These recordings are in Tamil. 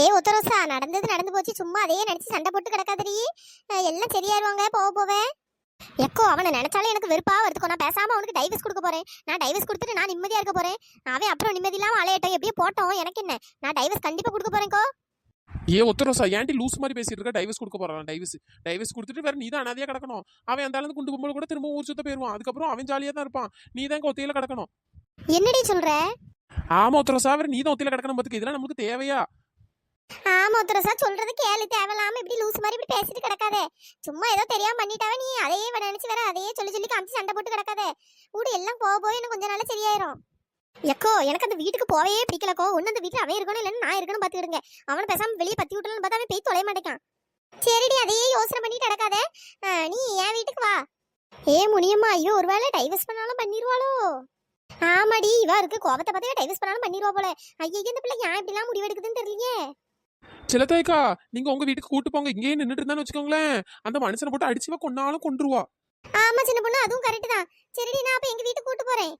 ஏ உத்தரவசா நடந்தது நடந்து போச்சு. சும்மா அதையே நினைச்சு சண்டை போட்டு கிடக்காதடி. எல்லாம் சரியாயிருவாங்க போக போவே எக்கோ அவனை நினைச்சாலே எனக்கு வெறுப்பா வருதுக்கோ. நான் பேசாம அவனுக்கு டைவர்ஸ் கொடுக்க போறேன். நான் டைவர்ஸ் கொடுத்துட்டு நான் நிம்மதியா இருக்க போறேன். அவன் அப்புறம் நிம்மதி இல்லாம அலையட்டும் எப்படியோ போட்டோம். எனக்கு என்ன? நான் டைவர்ஸ் கண்டிப்பா கொடுக்க போறேன்க்கோ. ஏ ஒத்தரோசா ஏன்டி லூஸ் மாதிரி பேசிட்டு இருக்க? டைவர்ஸ் கொடுக்க போறான் டைவர்ஸ் டைவர்ஸ் கொடுத்துட்டு வேற நீ தான் அனாதையா கிடக்கணும். அவன் அந்த அளவுக்கு குண்டு கும்பல் கூட திரும்ப ஊர் சுத்த போயிருவான். அதுக்கப்புறம் அவன் ஜாலியா தான் இருப்பான். நீ தான் ஒத்தையில கிடக்கணும். என்னடி சொல்ற? ஆமா ஒத்தரோசா வேற நீ தான் ஒத்தையில கிடக்கணும் பாத்துக்க. இதெல்லாம் நமக்கு தேவையா? ஆமா துரசா சொல்றது கேளு. தேவையில்லாம இப்படி லூஸ் மாதிரி இப்படி பேசிட்டு கிடக்காதே. சும்மா ஏதோ தெரியாம பண்ணிட்டாவே நீ அதையே நினைச்சு வேற அதையே சொல்லி சொல்லி காமிச்சு சண்டை போட்டு கிடக்காதே. கூட எல்லாம் போக போய் எனக்கு கொஞ்ச நாள்ல சரியாயிரும். எக்கோ எனக்கு அந்த வீட்டுக்கு போவே பிடிக்கலக்கோ ஒன்னு அந்த வீட்டுல அவன் இருக்கணும் இல்லைன்னு நான் இருக்கணும் பாத்துக்கிடுங்க. அவனை பேசாம வெளியே பத்தி விட்டலன்னு பார்த்தா அவன் போய் தொலைய மாட்டேக்கான் சரிடி அதையே யோசனை பண்ணிட்டு கிடக்காதே. நீ என் வீட்டுக்கு வா. ஏ முனியம்மா ஐயோ ஒருவேளை டைவர்ஸ் பண்ணாலும் பண்ணிருவாளோ? ஆமாடி இவா இருக்கு கோபத்தை பார்த்தா டைவர்ஸ் பண்ணாலும் பண்ணிடுவா போல. ஐயோ இந்த பிள்ளை ஏன் இப்படிலாம் முடிவெடுக்குதுன்னு தெரியலையே. சிலத்தாய்க்கா நீங்க உங்க வீட்டுக்கு கூட்டு போங்க. இங்கேயே நின்னுட்டு இருந்தான்னு வச்சுக்கோங்களேன். அந்த மனுஷனை போட்டு அடிச்சுவா கொன்னாலும் கொண்டுருவா ஆமா சின்ன பொண்ணு. அதுவும் கரெக்ட் தான். சரிடி நான் அப்ப எங்க வீட்டுக்கு கூட்டு போறேன்?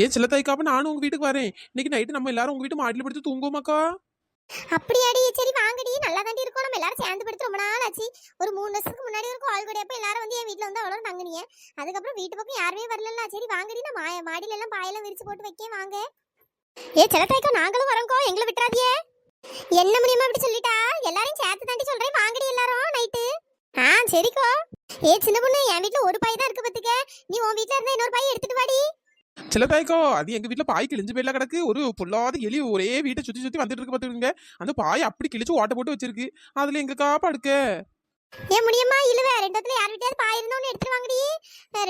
ஏ சிலத்தாய்க்கா அப்ப நானும் உங்க வீட்டுக்கு வரேன். இன்னைக்கு நைட்டு நம்ம எல்லாரும் உங்க வீட்டு மாடியில படுத்து தூங்குவோமாக்கா? அப்படியாடி. சரி வாங்கடி. நல்லா தாண்டி இருக்கோம். நம்ம எல்லாரும் சேர்ந்து படுத்து ரொம்ப நாள் ஆச்சு. ஒரு மூணு வருஷத்துக்கு முன்னாடி ஒரு கால் கூடியப்ப எல்லாரும் வந்து என் வீட்ல வந்து அவ்வளோ தங்குனீங்க அதுக்கப்புறம் வீட்டு பக்கம் யாருமே வரல சரி வாங்கடி. நான் மாடியில எல்லாம் பாயெல்லாம் விரிச்சு போட்டு வைக்க வாங்க. ஏ சிலத்தாய்க்கா நாங்களும் வரோங்கோ எங்களை விட்டுறாதியே என்ன முடியுமா இப்படி சொல்லிட்டா? எல்லாரையும் சேர்த்து தாண்டி சொல்றேன். வாங்கடி எல்லாரும் நைட்டு ஆ சரிக்கோ. ஏ சின்ன பொண்ணு என் வீட்ல ஒரு பாய் தான் இருக்கு பத்துக்க. நீ உன் வீட்ல இருந்தா இன்னொரு பாய் எடுத்துட்டு வாடி. சிலத்தாய்க்கோ அது எங்க வீட்டுல பாய் கிழிஞ்சு போயில கிடக்கு. ஒரு பொல்லாத எலி ஒரே வீட்டை சுத்தி சுத்தி வந்துட்டு இருக்கு பாத்துருங்க அந்த பாய் அப்படி கிழிச்சு ஓட்ட போட்டு வச்சிருக்கு. அதுல எங்கக்கா படுக்க ஏன் முடியுமா? இல்லவே ரெண்டு இடத்துல யார் வீட்டையாவது பாய் இருந்தோன்னு எடுத்துட்டு வாங்கடி.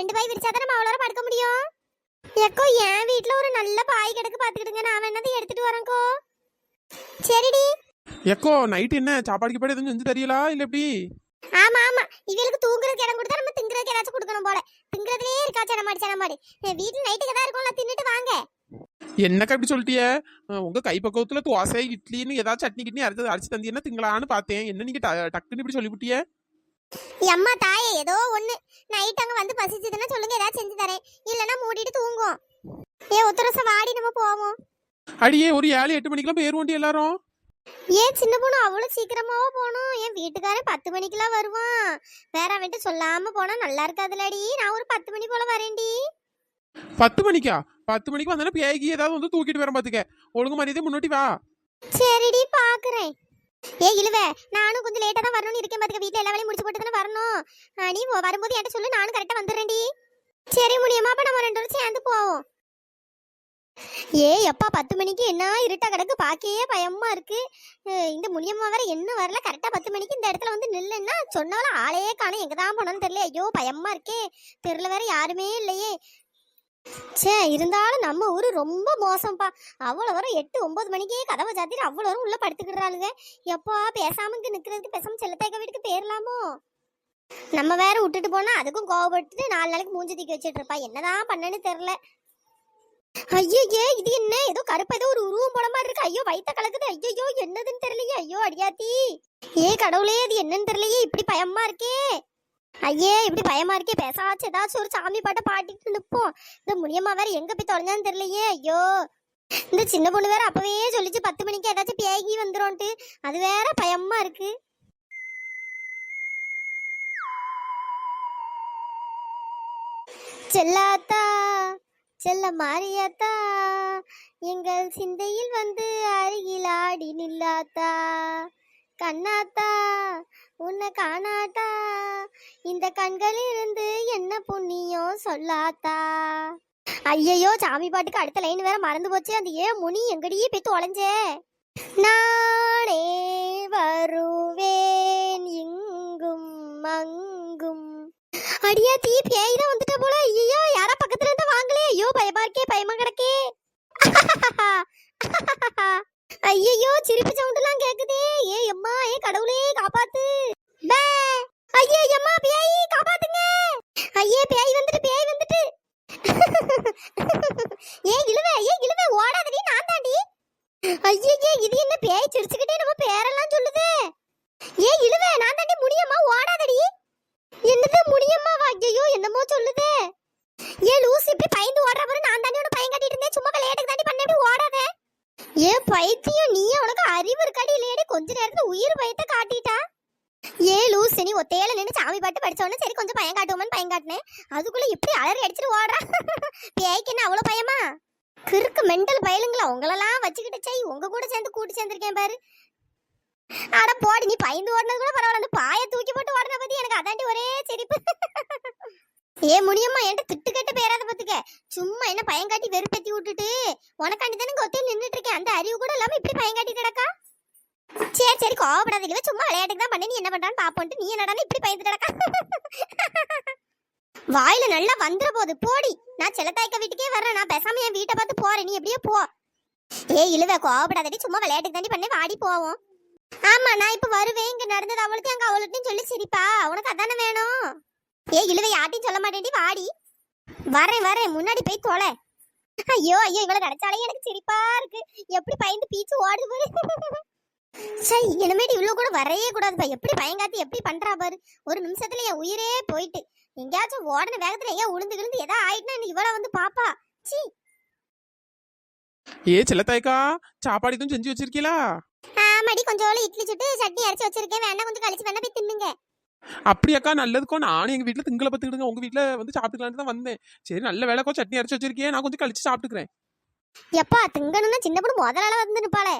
ரெண்டு பாய் விரிச்சாதான் நம்ம அவ்வளோ படுக்க முடியும்? எக்கோ என் வீட்ல ஒரு நல்ல பாய் கிடக்கு பாத்துக்கிடுங்க. நான் வேணாதை எடுத்துட்டு வரேன்க்கோ. சரிடி. எக்கோ நைட் என்ன? சாப்பாடு கீப்பாடு எதுவும் செஞ்சு தெரியலா? இல்ல எப்படி? ஆமா ஆமா. இவளுக்கு தூங்குறதுக்கு இடம் கொடுத்தா நம்ம திங்குறதுக்கு ஏதாச்சும் கொடுக்கணும் போல. திங்குறதுலயே இருக்கா சனமாடி சனமாடி. வீட்டுல நைட்டுக்கு தான் இருக்கும்ல தின்னுட்டு வாங்க. என்னக்கா இப்படி சொல்லிட்டிய? உங்க கை பக்கத்துல தோசை இட்லின்னு ஏதாவது சட்னி கிட்னி அரைச்சு அரைச்சு தந்தீங்கன்னா திங்களான்னு பார்த்தேன். என்ன நீங்க டக்குன்னு இப்படி சொல்லிவிட்டிய? அம்மா தாயே ஏதோ ஒண்ணு. நைட் அங்க வந்து பசிச்சதுன்னா சொல்லுங்க ஏதாச்சும் செஞ்சு தரேன். இல்லைன்னா மூடிட்டு தூங்குவோம். ஏ உத்தரசம் வாடி நம்ம போவோம். அடியே ஒரு ஏழு எட்டு மணிக்கெல்லாம் போயிருவோண்டி எல்லாரும். ஏன் சின்ன பொண்ணு அவ்வளவு சீக்கிரமாவா போகணும்? என் வீட்டுக்காரன் பத்து மணிக்கெல்லாம் வருவான். வேற அவன்கிட்ட சொல்லாம போனா நல்லா இருக்காதுலடி. நான் ஒரு பத்து மணி போல வரேன்டி. பத்து மணிக்கா? பத்து மணிக்கு வந்தானே பேகி ஏதாவது வந்து தூக்கிட்டு வர பாத்துக்க. ஒழுங்கு மரியாதை முன்னாடி வா. சரிடி பாக்குறேன். ஏ இழுவ நானும் கொஞ்சம் லேட்டா தான் வரணும்னு இருக்கேன் பாத்துக்க. வீட்ல எல்லா வேலையும் முடிச்சு போட்டு தானே வரணும். ஆ, நீ வரும்போது என்கிட்ட சொல்லு நானும் கரெக்டா வந்துடுறேன்டி. சரி முடியுமா? அப்ப நம்ம ரெண்டு பேரும் சேர்ந்து போவோம். ஏ எப்பா பத்து மணிக்கு என்ன இருட்டா கிடக்கு? பாக்கையே பயமா இருக்கு. இந்த முனியம்மா வேற என்ன வரல? கரெக்டா பத்து மணிக்கு இந்த இடத்துல வந்து நில்லுன்னா சொன்னாலும் ஆளையே காணும். எங்க தான் போனோம்னு தெரியல ஐயோ பயமா இருக்கே. தெருல வேற யாருமே இல்லையே. ச்சே இருந்தாலும் நம்ம ஊர் ரொம்ப மோசம்ப்பா. அவ்வளோ வரும் எட்டு ஒன்பது மணிக்கே கதவை சாத்திட்டு அவ்வளோ வரும் உள்ளே படுத்துக்கிடுறாளுங்க எப்போ பேசாம நிற்கிறதுக்கு நிக்கிறதுக்கு பேசாம செல்லத்தேக்க வீட்டுக்கு போயிடலாமோ நம்ம வேற விட்டுட்டு போனால் அதுக்கும் கோவப்பட்டு நாலு நாளைக்கு மூஞ்சி தூக்கி வச்சுட்டு இருப்பா. என்னதான் பண்ணேன்னு தெரில ஐயோ இது என்ன? ஏதோ கருப்ப ஏதோ ஒரு உருவம் போன மாதிரி இருக்கு. ஐயோ வயித்த கலக்குது. ஐயோ என்னதுன்னு தெரியலையே. ஐயோ அடியாத்தி. ஏ கடவுளே அது என்னன்னு தெரியலையே. இப்படி பயமா இருக்கே. ஐயே இப்படி பயமா இருக்கே. பேசாச்சு ஏதாச்சும் ஒரு சாமி பாட்டை பாட்டிட்டு நிற்போம். இந்த முனியம்மா வேற எங்க போய் தொலைஞ்சான்னு தெரியலையே. ஐயோ. இந்த சின்ன பொண்ணு வேற அப்பவே சொல்லிச்சு பத்து மணிக்கு ஏதாச்சும் பேகி வந்துரும்ட்டு அது வேற பயமா இருக்கு. செல்லாத்தா. செல்ல மாறியாத்தா எங்கள் சிந்தையில் வந்து அருகில் ஆடி நில்லாத்தா. கண்ணாத்தா உன்னை காணாட்டா இந்த கண்களிலிருந்து என்ன புண்ணியம் சொல்லாத்தா. ஐயையோ சாமி பாட்டுக்கு அடுத்த லைன் வேற மறந்து போச்சு அந்த ஏ முனி எங்கடியே போய் தொலைஞ்சே நானே வருவேன் இங்கும் அங்கும் அடியா தீ பேய் தான் வந்துட்ட போல. ஐயோ யாரா பக்கத்துல இருந்து வாங்களே ஐயோ பயமா இருக்கே பயமா கிடக்கே. ஐயோ சிரிப்பு சவுண்ட்லாம் கேக்குதே. ஏ அம்மா ஏ கடவுளே காப்பாத்து. பே. ஐயே அம்மா பேய் காப்பாத்துங்க. ஐயே பேய் வந்துட்டு பேய் வந்துட்டு. ஏ இழுவே ஏ இழுவே ஓடாதடி நான் தாண்டி ஐயே இது என்ன பேய் சிரிச்சுக்கிட்டே நம்ம பேரெல்லாம் சொல்லுதே ஏ இழுவே நான் தாண்டி முடியம்மா ஓடாதடி என்னது முடியம்மா ஐயோ என்னமோ சொல்லுதே ஏ லூஸ் இப்படி பயந்து ஓடுற போது நான் தாண்டி உன பையன் கட்டிட்டு இருந்தேன். சும்மா விளையாட்டுக்கு தாண்டி பண்ணி இப்படி ஓடாத. ஏ பைத்தியம். நீ உனக்கு அறிவு இருக்காடி இல்லையடி? கொஞ்ச நேரத்துல உயிர் பயத்தை காட்டிட்டா. ஏ லூஸ் நீ ஒத்தையில நின்று சாமி பாட்டு படிச்சவொடனே சரி கொஞ்சம் பயம் காட்டுவோம்னு பயம் காட்டினேன். அதுக்குள்ள இப்படி அலறி அடிச்சிட்டு ஓடுறா. பேய்க்கு என்ன அவ்வளவு பயமா? கிறுக்கு மெண்டல் பயலுங்களா? உங்களெல்லாம் வச்சுக்கிட்டு சை உங்க கூட சேர்ந்து கூட்டி சேர்ந்துருக்கேன் பாரு. அட போடி நீ பயந்து ஓடுனது கூட பரவாயில்ல. அந்த பாய தூக்கி போட்டு ஓடுன பத்தி எனக்கு அதாண்டி ஒரே சிரிப்பு. ஏ முடியுமா என்கிட்ட திட்டு கட்டு பேராத பத்துக்க. சும்மா என்ன பயங்காட்டி வெறுப்பேத்தி விட்டுட்டு? உனக்காண்டி தானே ஒத்தையில் நின்றுட்டு இருக்கேன் அந்த அறிவு கூட இல்லாம இப்படி பயங்காட்டி கிடக்கா? சரி சரி கோவப்படாதீங்க. சும்மா விளையாட்டுக்கு தான் பண்ணி. நீ என்ன பண்றான்னு பாப்போன்ட்டு. நீ என்னடா இப்படி பயந்து கிடக்கா? வாயில நல்லா வந்துற போது போடி. நான் செல்லத்தாய்க்க வீட்டுக்கே வர்றேன். நான் பேசாம என் வீட்டை பார்த்து போறேன். நீ எப்படியோ போ. ஏ இழுவ கோவப்படாதடி. சும்மா விளையாட்டுக்கு தாண்டி பண்ணி. வாடி போவோம். ஆமா நான் இப்ப வருவேன். இங்க நடந்தது அவளுக்கு அங்க அவளுக்கும் சொல்லி சிரிப்பா. உனக்கு அதானே வேணும்? ஏ இழுவை யார்ட்டையும் சொல்ல மாட்டேன்டி வாடி. வரேன் வரேன் முன்னாடி போய் தொலை. ஐயோ ஐயோ இவளை கிடைச்சாலே எனக்கு சிரிப்பா இருக்கு. எப்படி பயந்து பீச்சு ஓடுது பாரு. சை இனிமேட்டு இவ்வளவு கூட வரையே கூடாதுப்பா. எப்படி பயங்காத்தி எப்படி பண்றா பாரு. ஒரு நிமிஷத்துல என் உயிரே போயிட்டு. எங்கேயாச்சும் ஓடன வேகத்துல எங்கேயா உளுந்து விழுந்து எதா ஆயிட்டுனா இவள வந்து பாப்பா? சீ. ஏ செல்லத்தாய்க்கா சாப்பாடு எதுவும் செஞ்சு வச்சிருக்கீங்களா ஆமாடி கொஞ்சோளவு இட்லி சுட்டு சட்னி அரைச்சு வச்சிருக்கேன். வேணா கொஞ்சம் கழிச்சு வேணா போய் தின்னுங்க. அப்படியாக்கா நல்லதுக்கோ நானும் எங்க வீட்டுல திங்களை பார்த்துக்கிடுங்க. உங்க வீட்டுல வந்து சாப்பிட்டுக்கலான்னு தான் வந்தேன். சரி நல்ல வேலைக்கோ சட்னி அரைச்சி வச்சிருக்கேன் நான் கொஞ்சம் கழிச்சு சாப்பிட்டுக்கிறேன். எப்பா திங்கணும்னா சின்ன பொண்ணு முதலால வந்து நிப்பாளே.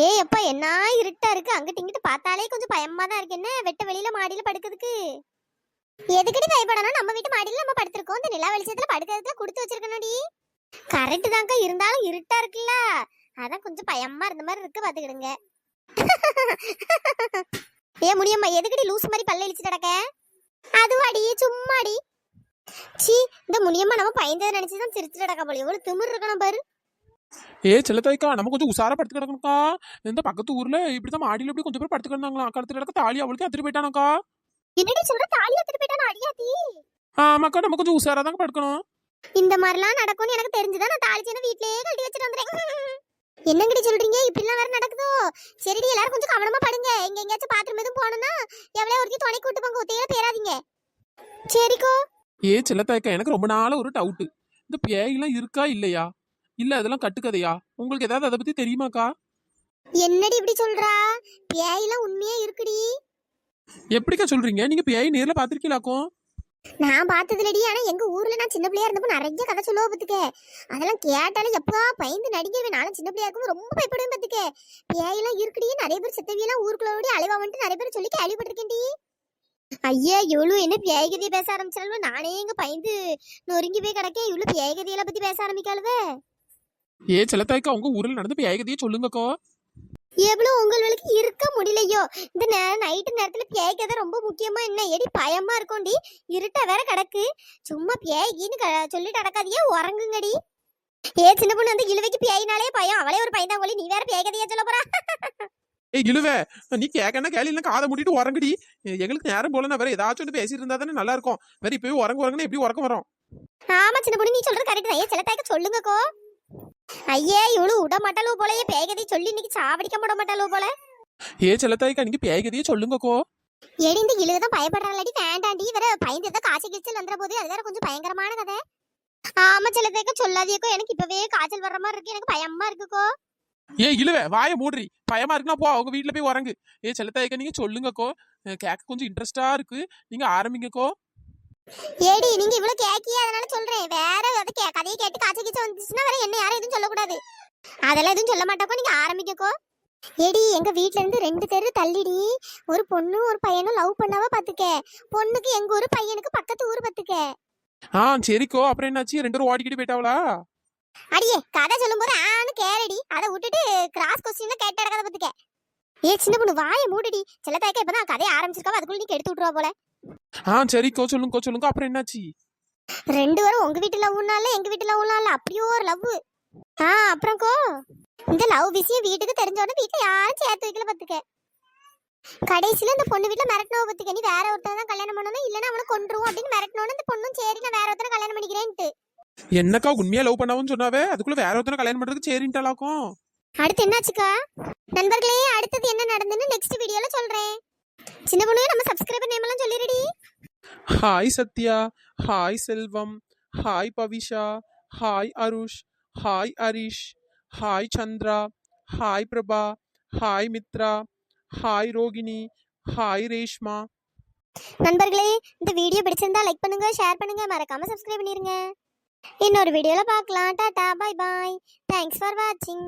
ஏ எப்பா என்ன இருட்டா இருக்கு. அங்கிட்டு இங்கிட்டு பார்த்தாலே கொஞ்சம் பயமா தான் இருக்கு. என்ன வெட்ட வெளியில மாடியில படுக்கிறதுக்கு? எதுக்கடி பயப்படணும்? நம்ம வீட்டு மாடியில நம்ம படுத்திருக்கோம். இந்த நிலா வெளிச்சத்துல படுக்கிறதுக்கு கொடுத்து வச்சிருக்கணும்டி. கரெக்ட் தான்க்கா. இருந்தாலும் இருட்டா இருக்குல்ல. அதான் கொஞ்சம் பயமா இருந்த மாதிரி இருக்கு பாத்துக்கிடுங்க ஏ முடியம்மா எதுக்கடி லூஸ் மாதிரி பல்ல இழிச்சு கிடக்க? அதுவாடி சும்மாடி. சீ இந்த முனியம்மா நம்ம பயந்ததை நினைச்சுதான் சிரிச்சு கிடக்க போல எவ்வளவு திமிர் இருக்கணும் பாரு. ஏ செல்லத்தாய்க்கா நம்ம கொஞ்சம் உசாரா படுத்து கிடக்கணும்க்கா. இந்த பக்கத்து ஊர்ல இப்படிதான் மாடியில இப்படி கொஞ்சம் பேர் படுத்து கிடந்தாங்களா கழுத்து கிடக்க தாலி அவளுக்கு அத்திரி போயிட்டானாக்கா. என்னடி சொல்ற? தாலி எடுத்துட்டு போயிட்டானா அடியாத்தி? ஆமாக்கா நம்ம கொஞ்சம் உசாரா தாங்க படுக்கணும். இந்த மாதிரிலாம் நடக்கும்னு எனக்கு தெரிஞ்சுதான் நான் தாலி செயினை வீட்லயே கழட்டி வச்சுட்டு வந்துறேன் என்னங்கடி சொல்றீங்க? இப்படிலாம் வேற நடக்குதோ? சரிடி எல்லாரும் கொஞ்சம் கவனமா படுங்க. எங்க எங்கேயாச்சும் பாத்ரூம் எதுவும் போகணும்னா எவ்வளவு ஒருத்தி துணை கூட்டு போங்க ஒத்தையில பேராதீங்க. சரிக்கோ. ஏ செல்லத்தாய்க்கா எனக்கு ரொம்ப நாள ஒரு டவுட் இந்த பேயெல்லாம் இருக்கா இல்லையா? இல்ல அதெல்லாம் கட்டுக்கதையா? உங்களுக்கு ஏதாவது அதை பத்தி தெரியுமாக்கா? என்னடி இப்படி சொல்றா? பேயெல்லாம் உண்மையா இருக்குடி. எப்படிக்கா சொல்றீங்க? நீங்க பேய் நேர்ல பாத்திருக்கீங்களாக்கும் நான் பார்த்ததுலடி ஆனா எங்க ஊர்ல நான் சின்ன பிள்ளையா இருந்தப்போ நிறைய கதை சொல்லுவா பத்துக்க. அதெல்லாம் கேட்டாலே எப்பா பயந்து நடிக்கவே நானும் சின்ன பிள்ளையா இருக்கும் ரொம்ப பயப்படுவேன் பத்துக்க. பேயெல்லாம் இருக்குடி நிறைய பேர் சித்தவியெல்லாம் ஊருக்குள்ள ஓடி அலைவா வந்துட்டு நிறைய பேர் சொல்லி கேள்விப்பட்டிருக்கேன்டி. ஐயா இவ்வளவு என்ன பேய்கதையை பேச ஆரம்பிச்சாலும் நானே எங்க பயந்து நொறுங்கி போய் கிடக்கேன். இவ்வளவு பேய்கதையெல்லாம் பத்தி பேச ஆரம்பிக்காளுவே? ஏ செல்லத்தாய்க்கா உங்க ஊர்ல நடந்து பேய்கதையே சொல்லுங்கக்கோ. எவ்வளவு உங்களுக்கு இருக்க முடியலையோ? இந்த நேரம் நைட்டு நேரத்துல பேய்க்கதை ரொம்ப முக்கியமா என்ன? எடி பயமா இருக்கும்டி இருட்டா வேற கிடக்கு. சும்மா பேய்கின்னு க- சொல்லிட்டு அடக்காதியே உறங்குங்கடி. ஏ சின்ன பொண்ணு வந்து இழுவைக்கு பேயினாலே பயம். அவளே ஒரு பையன் தான் நீ வேற பேய்கதையா சொல்ல போறா? ஏய் இழுவ. நீ கேட்கனா கேள்வி இல்ல காதை மூடிட்டு உறங்குடி. எங்களுக்கு நேரம் போல நான் வேற ஏதாச்சும் ஒன்று பேசிட்டு இருந்தா தானே நல்லா இருக்கும். வேற இப்பவே உறங்க உறங்குனா எப்படி உறக்கம் வரும்? ஆமா சின்ன பொண்ணு. நீ சொல்றது கரெக்ட் தான். ஏ சில தாய்க்க சொல்லுங்கக்கோ. ஐயே இவ்வளவு விட மாட்டாளோ போலயே பேய்கதை சொல்லி இன்னைக்கு சாவடிக்க விட மாட்டாளோ போல ஏ செல்லத்தாய்க்கா நீங்க பேய்கதையே சொல்லுங்கக்கோ ஏடி இந்த இழுதான் பயப்படுறாளடி வேண்டாண்டி வேற பயந்து காய்ச்சல் கிச்சல் வந்துற போது அது வேற கொஞ்சம் பயங்கரமான கதை ஆமா சில தேக்க சொல்லாதியக்கோ எனக்கு இப்பவே காய்ச்சல் வர்ற மாதிரி இருக்கு எனக்கு பயமா இருக்குக்கோ ஏ இழுவ வாய மூடுறி பயமா இருக்குன்னா போ அவங்க வீட்டுல போய் உறங்கு ஏ செல்லத்தாய்க்கா நீங்க சொல்லுங்கக்கோ கேட்க கொஞ்சம் இன்ட்ரெஸ்டா இருக்கு நீங்க ஆரம்பிங்கக்கோ ஏடி நீங்க இவ்வளவு கேக்கியே அதனால சொல்றேன். வேற ஏதாவது கே கதையை கேட்டு காய்ச்சல் கிச்சல் வந்துச்சுன்னா வேற என்ன யாரும் எதுவும் சொல்லக்கூடாது. அதெல்லாம் எதுவும் சொல்ல மாட்டாக்கோ நீங்க ஆரம்பிக்கக்கோ. ஏடி எங்க வீட்ல இருந்து ரெண்டு தெரு தள்ளிடி. ஒரு பொண்ணு ஒரு பையனும் லவ் பண்ணாவ பாத்துக்க. பொண்ணுக்கு எங்க ஊரு பையனுக்கு பக்கத்து ஊர் பாத்துக்க. ஆ சரிக்கோ. அப்புறம் என்னாச்சு? ரெண்டு பேரும் ஓடிக்கிட்டு போயிட்டாவளா? அடியே கதை சொல்லும்போது ஆன்னு கேரடி அதை விட்டுட்டு கிராஸ் கொஸ்டின்ல கேட்ட கதை பத்துக்க. ஏ சின்ன பொண்ணு வாயை மூடுடி. சில தாய்க்க இப்பதான் கதையை ஆரம்பிச்சிருக்காவ அதுக்குள்ள நீ எடுத்து விட்டுருவா போல. ஆ சரிக்கோ சொல்லுங்கக்கோ சொல்லுங்க அப்புறம் என்னாச்சு? ரெண்டு பேரும் உங்க வீட்டு லவ்னால எங்க வீட்டு லவ்னால அப்படியோ ஒரு லவ் ஆ அப்புறம்க்கோ இந்த லவ் விஷயம் வீட்டுக்கு தெரிஞ்ச உடனே வீட்டுல யாரும் சேர்த்து வைக்கல பத்துக்க. கடைசியில இந்த பொண்ணு வீட்டுல மிரட்டினவ பத்துக்க. நீ வேற ஒருத்தன் தான் கல்யாணம் பண்ணணும் இல்லைன்னா அவனை கொண்டுருவோம் அப்படின்னு மிரட்டினோன்னு இந்த பொண்ணும் சரி நான் வேற ஒருத்தனை கல்யாணம் பண்ணிக்கிறேன்ட்டு. என்னக்கா உண்மையா லவ் பண்ணாவும் சொன்னாவே? அதுக்குள்ள வேற ஒருத்தனை கல்யாணம் பண்றதுக்கு சரின்ட்டாலாக்கும். அடுத்து என்னாச்சுக்கா? நண்பர்களே அடுத்தது என்ன நடந்துன்னு நெக்ஸ்ட் வீடியோல சொல்றேன். சின்ன பொண்ணு நம்ம சப்ஸ்கிரைபர் நேம் எல்லாம் சொல்லிடுடி hi Sathya hi Selvam hi Pavisha hi Arush hi Harish hi Chandra hi Prabha hi Mithra hi Rohini hi Reshma நண்பர்களே இந்த வீடியோ பிடிச்சிருந்தா லைக் பண்ணுங்க ஷேர் பண்ணுங்க மறக்காம சப்ஸ்கிரைப் பண்ணிருங்க. இன்னொரு வீடியோல பார்க்கலாம். Tata bye bye thanks for வாட்சிங்